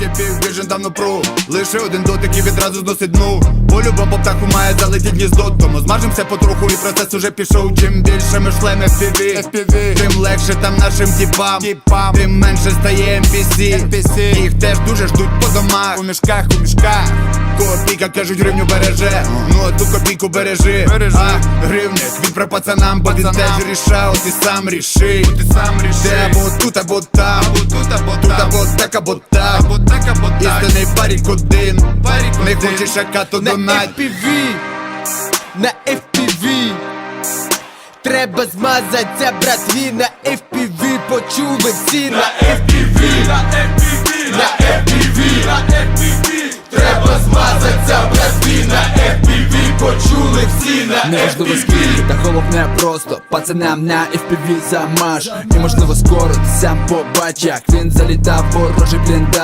тіпів віжен давно пру. Лише один дотик і відразу зносить дну. По-любому птаху має залетіть гніздо. Тому змажемося потроху і процес уже пішов. Чим більше ми шлем FPV, FPV Тим легше там нашим тіпам, тіпам. Тим менше стає NPC, NPC Їх теж дуже ждуть по домах. У мішках, у мішках. Копійка, кажуть, гривню береже. Ну а ту копійку бережи, бережи. А, гривник, він про пацанам, бо він теж рішав Ти сам ріши, ти сам ріши. Ти або тут, або там, так, або так, або так, або так Істинний парік один, парік Не хочеш ака, то На донать FPV, на FPV Треба змазатися, братві, на FPV почули всі. На FPV, почули всі на Неважливо скільки, та головне просто Пацанам на FPV замаж. І можливо скоро ти сам побач, як він залітав ворожий бліндаж